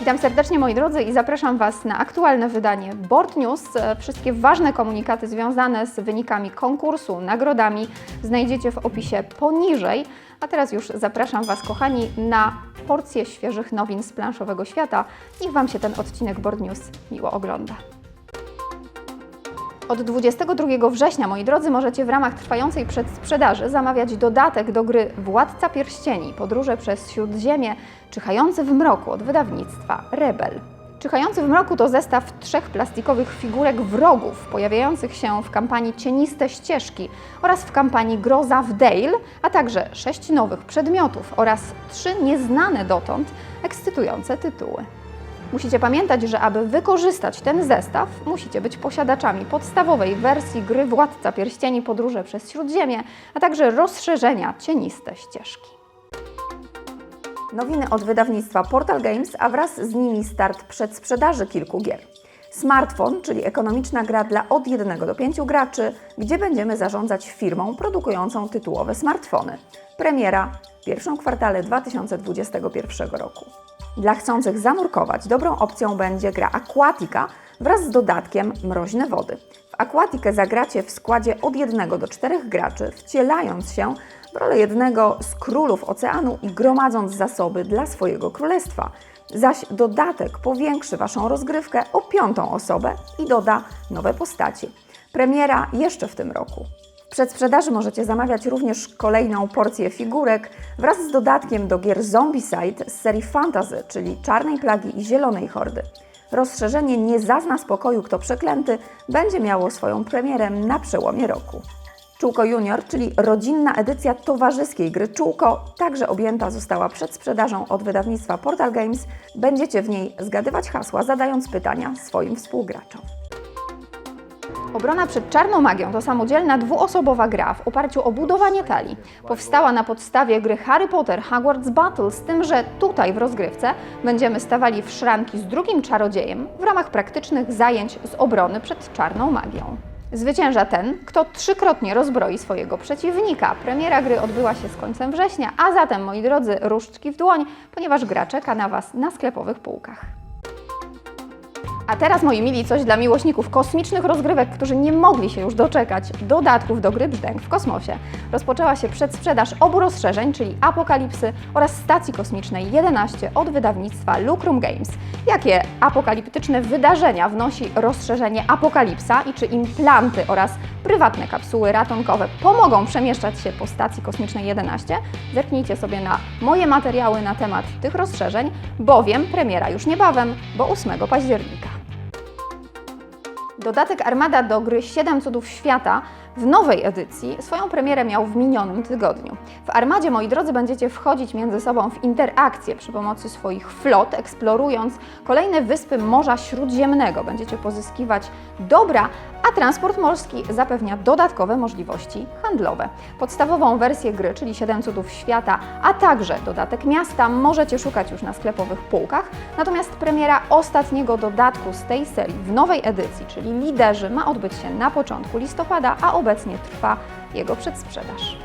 Witam serdecznie moi drodzy i zapraszam Was na aktualne wydanie Board News. E, Wszystkie ważne komunikaty związane z wynikami konkursu, nagrodami znajdziecie w opisie poniżej. A teraz już zapraszam Was, kochani, na porcję świeżych nowin z planszowego świata. Niech Wam się ten odcinek Board News miło ogląda. Od 22 września, moi drodzy, możecie w ramach trwającej przedsprzedaży zamawiać dodatek do gry Władca Pierścieni, podróże przez Śródziemie, czyhający w mroku od wydawnictwa Rebel. Czyhający w mroku to zestaw trzech plastikowych figurek wrogów pojawiających się w kampanii Cieniste Ścieżki oraz w kampanii Groza w Dale, a także sześć nowych przedmiotów oraz trzy nieznane dotąd ekscytujące tytuły. Musicie pamiętać, że aby wykorzystać ten zestaw, musicie być posiadaczami podstawowej wersji gry Władca Pierścieni Podróże przez Śródziemie, a także rozszerzenia Cieniste Ścieżki. Nowiny od wydawnictwa Portal Games, a wraz z nimi start przedsprzedaży kilku gier. Smartfon, czyli ekonomiczna gra dla od 1 do 5 graczy, gdzie będziemy zarządzać firmą produkującą tytułowe smartfony. Premiera w pierwszym kwartale 2021 roku. Dla chcących zanurkować dobrą opcją będzie gra Aquatica wraz z dodatkiem Mroźne Wody. W Aquatikę zagracie w składzie od 1 do 4 graczy, wcielając się w rolę jednego z królów oceanu i gromadząc zasoby dla swojego królestwa. Zaś dodatek powiększy Waszą rozgrywkę o piątą osobę i doda nowe postaci. Premiera jeszcze w tym roku. W przedsprzedaży możecie zamawiać również kolejną porcję figurek wraz z dodatkiem do gier Zombicide z serii Fantasy, czyli Czarnej Plagi i Zielonej Hordy. Rozszerzenie Nie zazna spokoju kto przeklęty będzie miało swoją premierę na przełomie roku. Czółko Junior, czyli rodzinna edycja towarzyskiej gry Czółko, także objęta została przedsprzedażą od wydawnictwa Portal Games. Będziecie w niej zgadywać hasła, zadając pytania swoim współgraczom. Obrona przed czarną magią to samodzielna dwuosobowa gra w oparciu o budowanie talii. Powstała na podstawie gry Harry Potter Hogwarts Battle, z tym, że tutaj w rozgrywce będziemy stawali w szranki z drugim czarodziejem w ramach praktycznych zajęć z obrony przed czarną magią. Zwycięża ten, kto trzykrotnie rozbroi swojego przeciwnika. Premiera gry odbyła się z końcem września, a zatem, moi drodzy, różdżki w dłoń, ponieważ gra czeka na Was na sklepowych półkach. A teraz, moi mili, coś dla miłośników kosmicznych rozgrywek, którzy nie mogli się już doczekać dodatków do gry Brzdęk w kosmosie. Rozpoczęła się przedsprzedaż obu rozszerzeń, czyli Apokalipsy oraz Stacji Kosmicznej 11 od wydawnictwa Lucrum Games. Jakie apokaliptyczne wydarzenia wnosi rozszerzenie Apokalipsa i czy implanty oraz prywatne kapsuły ratunkowe pomogą przemieszczać się po Stacji Kosmicznej 11? Zerknijcie sobie na moje materiały na temat tych rozszerzeń, bowiem premiera już niebawem, bo 8 października. Dodatek Armada do gry 7 cudów świata w nowej edycji swoją premierę miał w minionym tygodniu. W Armadzie, moi drodzy, będziecie wchodzić między sobą w interakcję przy pomocy swoich flot, eksplorując kolejne wyspy Morza Śródziemnego. Będziecie pozyskiwać dobra, a transport morski zapewnia dodatkowe możliwości handlowe. Podstawową wersję gry, czyli 7 cudów świata, a także dodatek miasta możecie szukać już na sklepowych półkach, natomiast premiera ostatniego dodatku z tej serii w nowej edycji, czyli Liderzy, ma odbyć się na początku listopada, a obecnie trwa jego przedsprzedaż.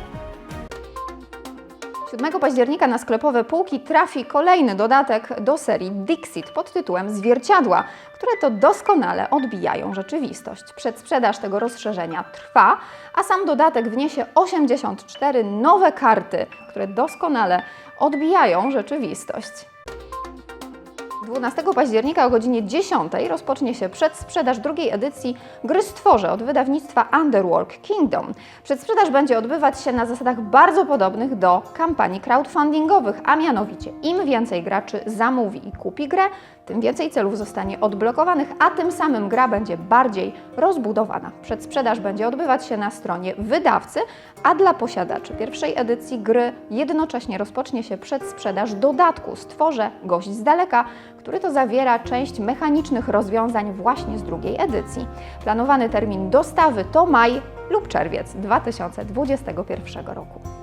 7 października na sklepowe półki trafi kolejny dodatek do serii Dixit pod tytułem Zwierciadła, które to doskonale odbijają rzeczywistość. Przedsprzedaż tego rozszerzenia trwa, a sam dodatek wniesie 84 nowe karty, które doskonale odbijają rzeczywistość. 12 października o godzinie 10 rozpocznie się przedsprzedaż drugiej edycji Gry Stworze od wydawnictwa Underworld Kingdom. Przedsprzedaż będzie odbywać się na zasadach bardzo podobnych do kampanii crowdfundingowych, a mianowicie im więcej graczy zamówi i kupi grę, tym więcej celów zostanie odblokowanych, a tym samym gra będzie bardziej rozbudowana. Przedsprzedaż będzie odbywać się na stronie wydawcy, a dla posiadaczy pierwszej edycji gry jednocześnie rozpocznie się przedsprzedaż dodatku Stworze Gość z daleka, który to zawiera część mechanicznych rozwiązań właśnie z drugiej edycji. Planowany termin dostawy to maj lub czerwiec 2021 roku.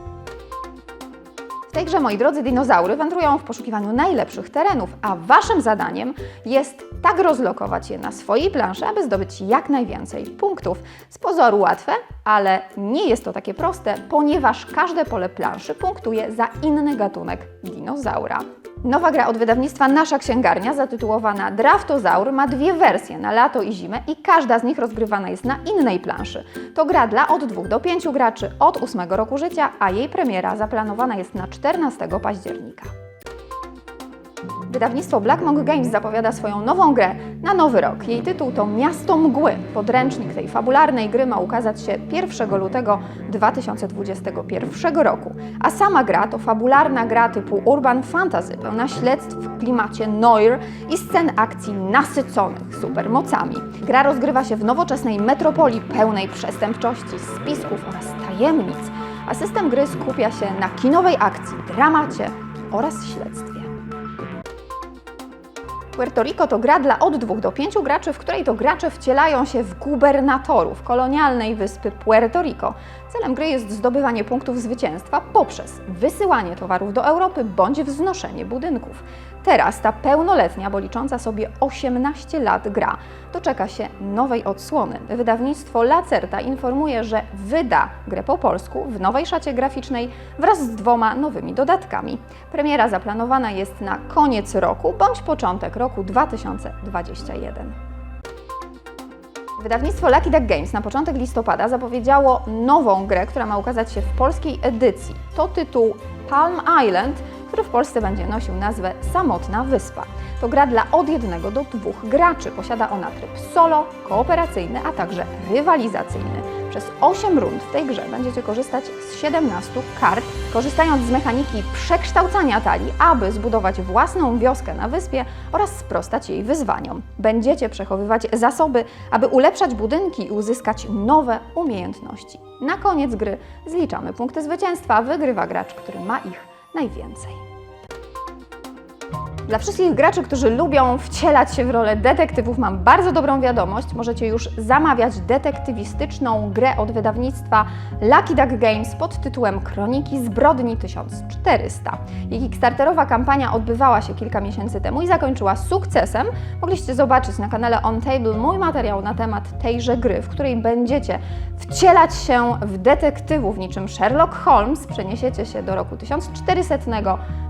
W tej grze, moi drodzy, dinozaury wędrują w poszukiwaniu najlepszych terenów, a Waszym zadaniem jest tak rozlokować je na swojej planszy, aby zdobyć jak najwięcej punktów. Z pozoru łatwe, ale nie jest to takie proste, ponieważ każde pole planszy punktuje za inny gatunek dinozaura. Nowa gra od wydawnictwa Nasza Księgarnia, zatytułowana Draftozaur, ma dwie wersje na lato i zimę i każda z nich rozgrywana jest na innej planszy. To gra dla od 2 do 5 graczy od 8 roku życia, a jej premiera zaplanowana jest na 14 października. Wydawnictwo Black Monk Games zapowiada swoją nową grę na nowy rok. Jej tytuł to Miasto Mgły. Podręcznik tej fabularnej gry ma ukazać się 1 lutego 2021 roku. A sama gra to fabularna gra typu urban fantasy, pełna śledztw w klimacie noir i scen akcji nasyconych supermocami. Gra rozgrywa się w nowoczesnej metropolii pełnej przestępczości, spisków oraz tajemnic, a system gry skupia się na kinowej akcji, dramacie oraz śledztwie. Puerto Rico to gra dla od 2 do 5 graczy, w której to gracze wcielają się w gubernatorów kolonialnej wyspy Puerto Rico. Celem gry jest zdobywanie punktów zwycięstwa poprzez wysyłanie towarów do Europy bądź wznoszenie budynków. Teraz ta pełnoletnia, bo licząca sobie 18 lat gra, doczeka się nowej odsłony. Wydawnictwo Lacerta informuje, że wyda grę po polsku w nowej szacie graficznej wraz z dwoma nowymi dodatkami. Premiera zaplanowana jest na koniec roku bądź początek roku 2021. Wydawnictwo Lucky Duck Games na początek listopada zapowiedziało nową grę, która ma ukazać się w polskiej edycji. To tytuł Palm Island, który w Polsce będzie nosił nazwę Samotna Wyspa. To gra dla od jednego do dwóch graczy. Posiada ona tryb solo, kooperacyjny, a także rywalizacyjny. Przez 8 rund w tej grze będziecie korzystać z 17 kart, korzystając z mechaniki przekształcania talii, aby zbudować własną wioskę na wyspie oraz sprostać jej wyzwaniom. Będziecie przechowywać zasoby, aby ulepszać budynki i uzyskać nowe umiejętności. Na koniec gry zliczamy punkty zwycięstwa, wygrywa gracz, który ma ich najwięcej. Dla wszystkich graczy, którzy lubią wcielać się w rolę detektywów, mam bardzo dobrą wiadomość. Możecie już zamawiać detektywistyczną grę od wydawnictwa Lucky Duck Games pod tytułem Kroniki Zbrodni 1400. Jej kickstarterowa kampania odbywała się kilka miesięcy temu i zakończyła sukcesem. Mogliście zobaczyć na kanale On Table mój materiał na temat tejże gry, w której będziecie wcielać się w detektywów niczym Sherlock Holmes. Przeniesiecie się do roku 1400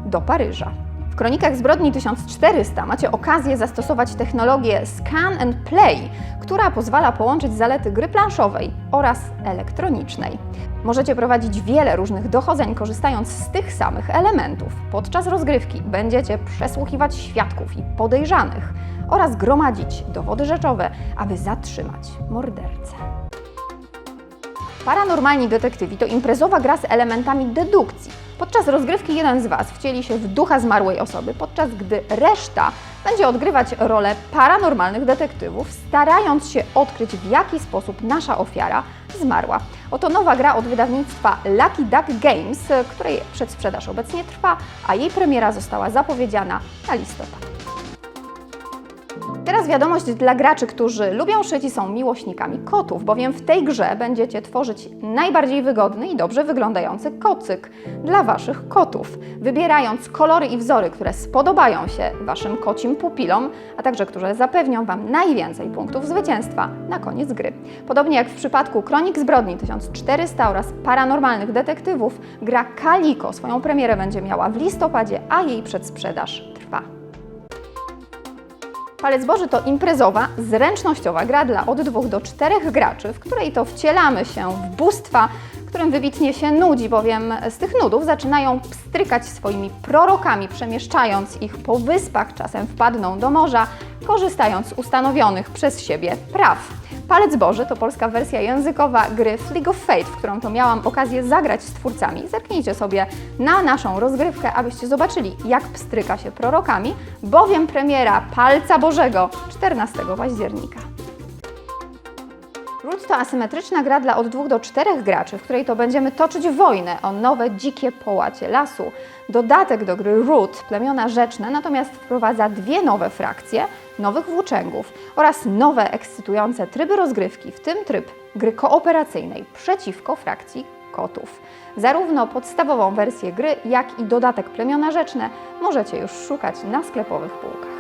do Paryża. Kronikach Zbrodni 1400 macie okazję zastosować technologię Scan and Play, która pozwala połączyć zalety gry planszowej oraz elektronicznej. Możecie prowadzić wiele różnych dochodzeń korzystając z tych samych elementów. Podczas rozgrywki będziecie przesłuchiwać świadków i podejrzanych oraz gromadzić dowody rzeczowe, aby zatrzymać mordercę. Paranormalni detektywi to imprezowa gra z elementami dedukcji. Podczas rozgrywki jeden z Was wcieli się w ducha zmarłej osoby, podczas gdy reszta będzie odgrywać rolę paranormalnych detektywów, starając się odkryć, w jaki sposób nasza ofiara zmarła. Oto nowa gra od wydawnictwa Lucky Duck Games, której przedsprzedaż obecnie trwa, a jej premiera została zapowiedziana na listopad. Teraz wiadomość dla graczy, którzy lubią szyć i są miłośnikami kotów, bowiem w tej grze będziecie tworzyć najbardziej wygodny i dobrze wyglądający kocyk dla Waszych kotów, wybierając kolory i wzory, które spodobają się Waszym kocim pupilom, a także które zapewnią Wam najwięcej punktów zwycięstwa na koniec gry. Podobnie jak w przypadku Kronik Zbrodni 1400 oraz Paranormalnych Detektywów, gra Kaliko swoją premierę będzie miała w listopadzie, a jej przedsprzedaż. Palec Boży to imprezowa, zręcznościowa gra dla od 2 do 4 graczy, w której to wcielamy się w bóstwa, którym wybitnie się nudzi, bowiem z tych nudów zaczynają pstrykać swoimi prorokami, przemieszczając ich po wyspach, czasem wpadną do morza, korzystając z ustanowionych przez siebie praw. Palec Boży to polska wersja językowa gry Fleet of Fate, w którą to miałam okazję zagrać z twórcami. Zerknijcie sobie na naszą rozgrywkę, abyście zobaczyli, jak pstryka się prorokami, bowiem premiera Palca Bożego 14 października. Root to asymetryczna gra dla od 2 do 4 graczy, w której to będziemy toczyć wojnę o nowe dzikie połacie lasu. Dodatek do gry Root, plemiona rzeczne, natomiast wprowadza dwie nowe frakcje, nowych włóczęgów oraz nowe ekscytujące tryby rozgrywki, w tym tryb gry kooperacyjnej przeciwko frakcji kotów. Zarówno podstawową wersję gry, jak i dodatek plemiona rzeczne możecie już szukać na sklepowych półkach.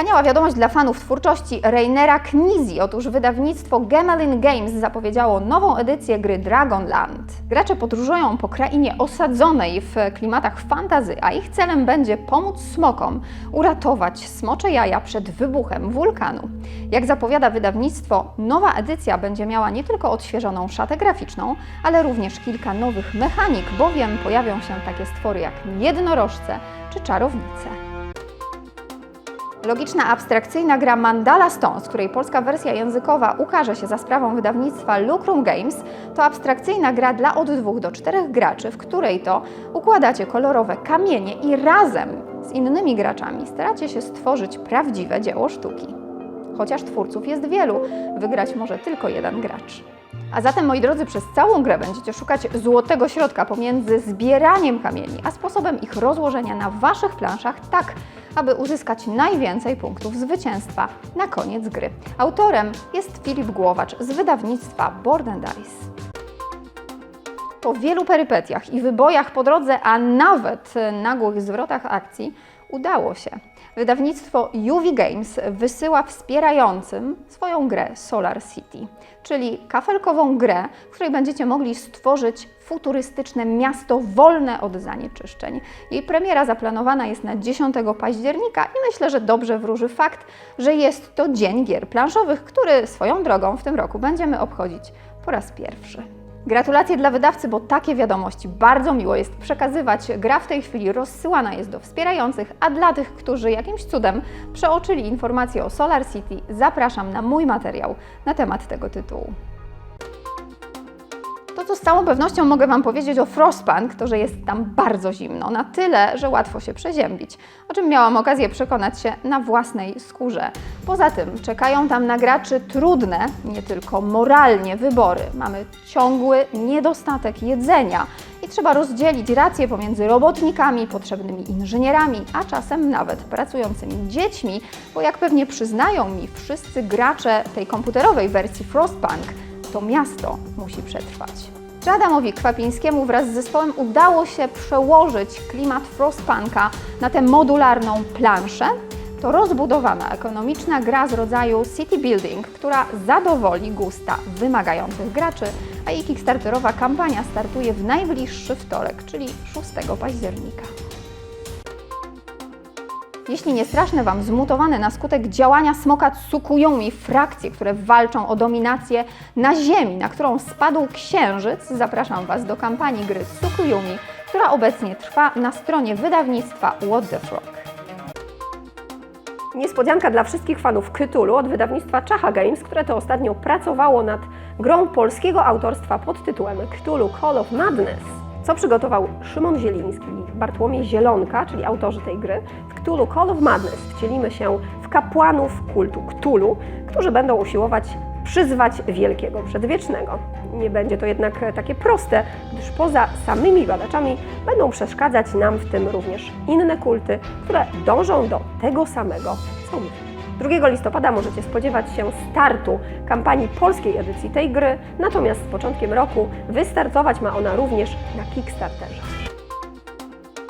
Wspaniała wiadomość dla fanów twórczości Rainera Knizzi. Otóż wydawnictwo Gemelin Games zapowiedziało nową edycję gry Dragonland. Gracze podróżują po krainie osadzonej w klimatach fantazy, a ich celem będzie pomóc smokom uratować smocze jaja przed wybuchem wulkanu. Jak zapowiada wydawnictwo, nowa edycja będzie miała nie tylko odświeżoną szatę graficzną, ale również kilka nowych mechanik, bowiem pojawią się takie stwory jak jednorożce czy czarownice. Logiczna, abstrakcyjna gra Mandala Stones, której polska wersja językowa ukaże się za sprawą wydawnictwa Lucrum Games, to abstrakcyjna gra dla od dwóch do czterech graczy, w której to układacie kolorowe kamienie i razem z innymi graczami staracie się stworzyć prawdziwe dzieło sztuki. Chociaż twórców jest wielu, wygrać może tylko jeden gracz. A zatem, moi drodzy, przez całą grę będziecie szukać złotego środka pomiędzy zbieraniem kamieni, a sposobem ich rozłożenia na Waszych planszach tak, aby uzyskać najwięcej punktów zwycięstwa na koniec gry. Autorem jest Filip Głowacz z wydawnictwa Board Dice. Po wielu perypetiach i wybojach po drodze, a nawet nagłych zwrotach akcji, udało się. Wydawnictwo UV Games wysyła wspierającym swoją grę Solar City, czyli kafelkową grę, w której będziecie mogli stworzyć futurystyczne miasto wolne od zanieczyszczeń. Jej premiera zaplanowana jest na 10 października i myślę, że dobrze wróży fakt, że jest to Dzień Gier Planszowych, który swoją drogą w tym roku będziemy obchodzić po raz pierwszy. Gratulacje dla wydawcy, bo takie wiadomości bardzo miło jest przekazywać. Gra w tej chwili rozsyłana jest do wspierających, a dla tych, którzy jakimś cudem przeoczyli informacje o Solar City, zapraszam na mój materiał na temat tego tytułu. To, z całą pewnością mogę Wam powiedzieć o Frostpunk, to że jest tam bardzo zimno, na tyle, że łatwo się przeziębić, o czym miałam okazję przekonać się na własnej skórze. Poza tym czekają tam na graczy trudne, nie tylko moralnie, wybory. Mamy ciągły niedostatek jedzenia i trzeba rozdzielić racje pomiędzy robotnikami, potrzebnymi inżynierami, a czasem nawet pracującymi dziećmi, bo jak pewnie przyznają mi wszyscy gracze tej komputerowej wersji Frostpunk, to miasto musi przetrwać. Czy Adamowi Kwapińskiemu wraz z zespołem udało się przełożyć klimat Frostpunka na tę modularną planszę? To rozbudowana, ekonomiczna gra z rodzaju city building, która zadowoli gusta wymagających graczy, a jej kickstarterowa kampania startuje w najbliższy wtorek, czyli 6 października. Jeśli nie straszne Wam zmutowane na skutek działania smoka Tsukuyumi frakcje, które walczą o dominację na Ziemi, na którą spadł księżyc, zapraszam Was do kampanii gry Tsukuyumi, która obecnie trwa na stronie wydawnictwa What the Frog. Niespodzianka dla wszystkich fanów Cthulhu od wydawnictwa Czacha Games, które to ostatnio pracowało nad grą polskiego autorstwa pod tytułem Cthulhu Call of Madness, co przygotował Szymon Zieliński i Bartłomiej Zielonka, czyli autorzy tej gry. W Cthulhu Call of Madness wcielimy się w kapłanów kultu Cthulhu, którzy będą usiłować przyzwać wielkiego przedwiecznego. Nie będzie to jednak takie proste, gdyż poza samymi badaczami będą przeszkadzać nam w tym również inne kulty, które dążą do tego samego co my. 2 listopada możecie spodziewać się startu kampanii polskiej edycji tej gry, natomiast z początkiem roku wystartować ma ona również na Kickstarterze.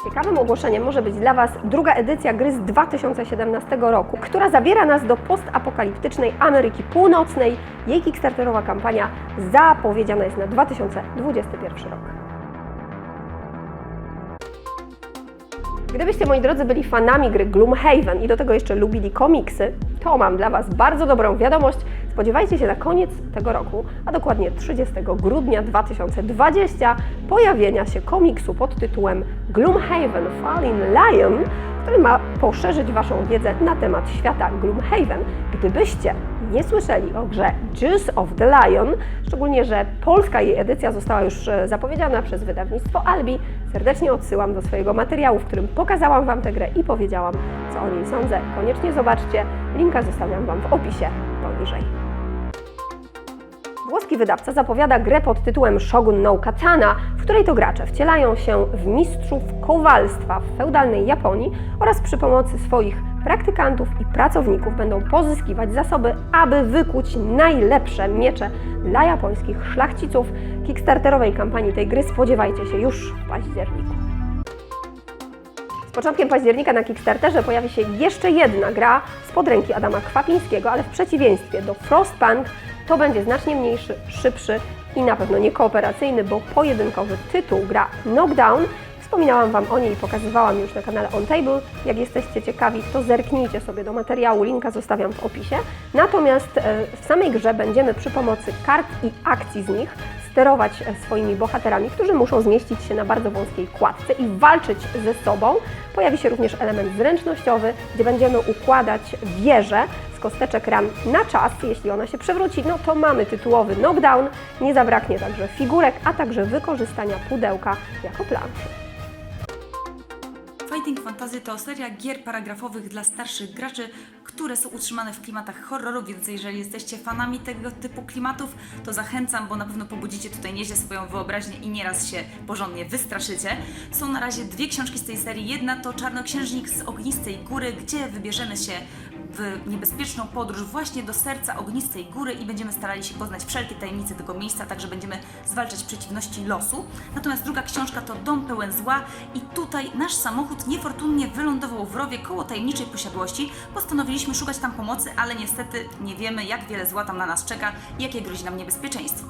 Ciekawym ogłoszeniem może być dla Was druga edycja gry z 2017 roku, która zabiera nas do postapokaliptycznej Ameryki Północnej. Jej kickstarterowa kampania zapowiedziana jest na 2021 rok. Gdybyście, moi drodzy, byli fanami gry Gloomhaven i do tego jeszcze lubili komiksy, to mam dla Was bardzo dobrą wiadomość. Spodziewajcie się na koniec tego roku, a dokładnie 30 grudnia 2020, pojawienia się komiksu pod tytułem Gloomhaven Fallen Lion, który ma poszerzyć Waszą wiedzę na temat świata Gloomhaven. Gdybyście nie słyszeli o grze Juice of the Lion, szczególnie, że polska jej edycja została już e, zapowiedziana przez wydawnictwo Albi, serdecznie odsyłam do swojego materiału, w którym pokazałam Wam tę grę i powiedziałam, co o niej sądzę. Koniecznie zobaczcie, linka zostawiam Wam w opisie poniżej. Włoski wydawca zapowiada grę pod tytułem Shogun no Katana, w której to gracze wcielają się w mistrzów kowalstwa w feudalnej Japonii oraz przy pomocy swoich praktykantów i pracowników będą pozyskiwać zasoby, aby wykuć najlepsze miecze dla japońskich szlachciców. Kickstarterowej kampanii tej gry spodziewajcie się już w październiku. Z początkiem października na Kickstarterze pojawi się jeszcze jedna gra spod ręki Adama Kwapińskiego, ale w przeciwieństwie do Frostpunk to będzie znacznie mniejszy, szybszy i na pewno nie kooperacyjny, bo pojedynkowy tytuł gra Knockdown. Wspominałam Wam o niej i pokazywałam już na kanale On Table. Jak jesteście ciekawi, to zerknijcie sobie do materiału, linka zostawiam w opisie. Natomiast e, w samej grze będziemy przy pomocy kart i akcji z nich sterować e, swoimi bohaterami, którzy muszą zmieścić się na bardzo wąskiej kładce i walczyć ze sobą. Pojawi się również element zręcznościowy, gdzie będziemy układać wieże z kosteczek ran na czas. Jeśli ona się przewróci, no to mamy tytułowy knockdown. Nie zabraknie także figurek, a także wykorzystania pudełka jako planszy. Fighting Fantasy to seria gier paragrafowych dla starszych graczy, które są utrzymane w klimatach horroru, więc jeżeli jesteście fanami tego typu klimatów, to zachęcam, bo na pewno pobudzicie tutaj nieźle swoją wyobraźnię i nieraz się porządnie wystraszycie. Są na razie dwie książki z tej serii. Jedna to Czarnoksiężnik z Ognistej Góry, gdzie wybierzemy się w niebezpieczną podróż właśnie do serca ognistej góry i będziemy starali się poznać wszelkie tajemnice tego miejsca, także będziemy zwalczać przeciwności losu. Natomiast druga książka to Dom pełen zła i tutaj nasz samochód niefortunnie wylądował w rowie koło tajemniczej posiadłości. Postanowiliśmy szukać tam pomocy, ale niestety nie wiemy jak wiele zła tam na nas czeka i jakie grozi nam niebezpieczeństwo.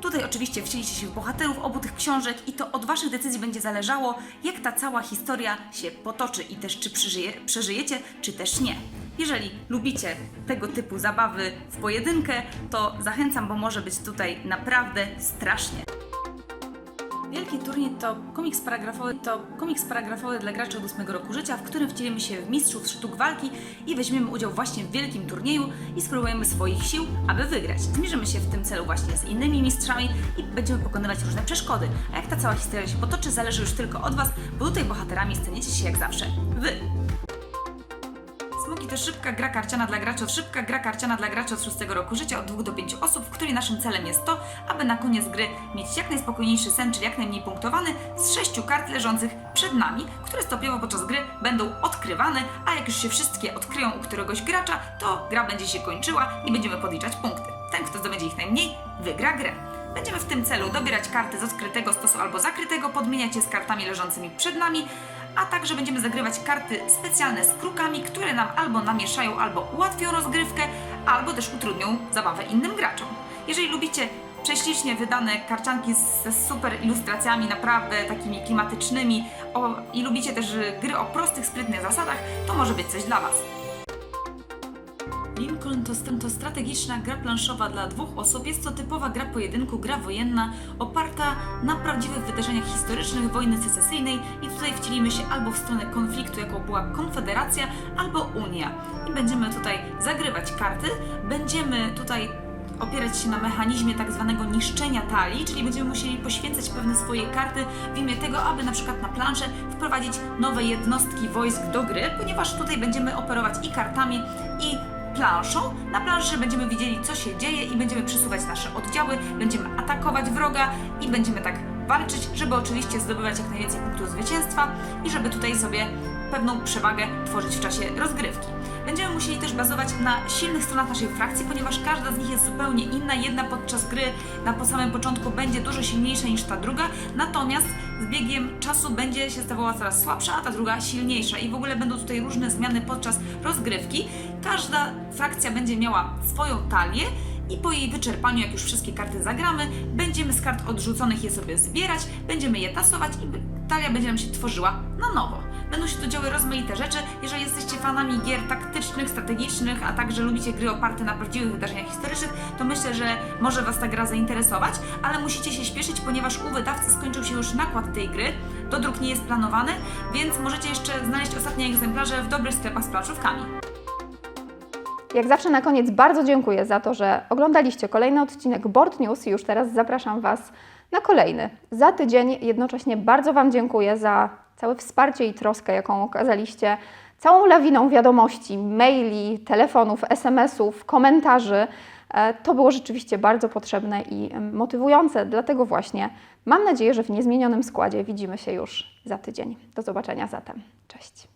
Tutaj oczywiście wcielicie się w bohaterów obu tych książek i to od Waszych decyzji będzie zależało, jak ta cała historia się potoczy i też czy przeżyje, przeżyjecie, czy też nie. Jeżeli lubicie tego typu zabawy w pojedynkę, to zachęcam, bo może być tutaj naprawdę strasznie. Wielki turniej to komiks paragrafowy, to komiks paragrafowy dla graczy od 8 roku życia, w którym wcielimy się w mistrzów sztuk walki i weźmiemy udział właśnie w wielkim turnieju i spróbujemy swoich sił, aby wygrać. Zmierzymy się w tym celu właśnie z innymi mistrzami i będziemy pokonywać różne przeszkody. A jak ta cała historia się potoczy, zależy już tylko od Was, bo tutaj bohaterami staniecie się jak zawsze Wy. Smoki to szybka gra karciana dla graczy szybka gra karciana dla graczy od 6 roku życia od 2 do 5 osób, w której naszym celem jest to, aby na koniec gry mieć jak najspokojniejszy sen, czyli jak najmniej punktowany z 6 kart leżących przed nami, które stopniowo podczas gry będą odkrywane, a jak już się wszystkie odkryją u któregoś gracza, to gra będzie się kończyła i będziemy podliczać punkty. Ten, kto zdobędzie ich najmniej, wygra grę. Będziemy w tym celu dobierać karty z odkrytego stosu albo zakrytego, podmieniać je z kartami leżącymi przed nami, a także będziemy zagrywać karty specjalne z krukami, które nam albo namieszają, albo ułatwią rozgrywkę, albo też utrudnią zabawę innym graczom. Jeżeli lubicie prześlicznie wydane karcianki ze super ilustracjami, naprawdę takimi klimatycznymi o, i lubicie też gry o prostych, sprytnych zasadach, to może być coś dla Was. Lincoln to, to strategiczna gra planszowa dla dwóch osób. Jest to typowa gra pojedynku, gra wojenna, oparta na prawdziwych wydarzeniach historycznych wojny secesyjnej i tutaj wcielimy się albo w stronę konfliktu, jaką była Konfederacja, albo Unia. I będziemy tutaj zagrywać karty, będziemy tutaj opierać się na mechanizmie tak zwanego niszczenia talii, czyli będziemy musieli poświęcać pewne swoje karty w imię tego, aby na przykład na planszę wprowadzić nowe jednostki wojsk do gry, ponieważ tutaj będziemy operować i kartami, i planszą. Na planszy będziemy widzieli, co się dzieje i będziemy przesuwać nasze oddziały, będziemy atakować wroga i będziemy tak walczyć, żeby oczywiście zdobywać jak najwięcej punktów zwycięstwa i żeby tutaj sobie pewną przewagę tworzyć w czasie rozgrywki. Będziemy musieli też bazować na silnych stronach naszej frakcji, ponieważ każda z nich jest zupełnie inna. Jedna podczas gry na samym początku będzie dużo silniejsza niż ta druga, natomiast z biegiem czasu będzie się stawała coraz słabsza, a ta druga silniejsza. I w ogóle będą tutaj różne zmiany podczas rozgrywki. Każda frakcja będzie miała swoją talię i po jej wyczerpaniu, jak już wszystkie karty zagramy, będziemy z kart odrzuconych je sobie zbierać, będziemy je tasować i talia będzie nam się tworzyła na nowo. Będą się tu działy rozmaite rzeczy. Jeżeli jesteście fanami gier taktycznych, strategicznych, a także lubicie gry oparte na prawdziwych wydarzeniach historycznych, to myślę, że może Was ta gra zainteresować, ale musicie się śpieszyć, ponieważ u wydawcy skończył się już nakład tej gry. Dodruk nie jest planowany, więc możecie jeszcze znaleźć ostatnie egzemplarze w dobrych sklepach z planszówkami. Jak zawsze na koniec bardzo dziękuję za to, że oglądaliście kolejny odcinek Board News i już teraz zapraszam Was na kolejny. Za tydzień jednocześnie bardzo Wam dziękuję za całe wsparcie i troskę, jaką okazaliście całą lawiną wiadomości, maili, telefonów, SMS-ów, komentarzy. E, To było rzeczywiście bardzo potrzebne i motywujące, dlatego właśnie mam nadzieję, że w niezmienionym składzie widzimy się już za tydzień. Do zobaczenia zatem. Cześć.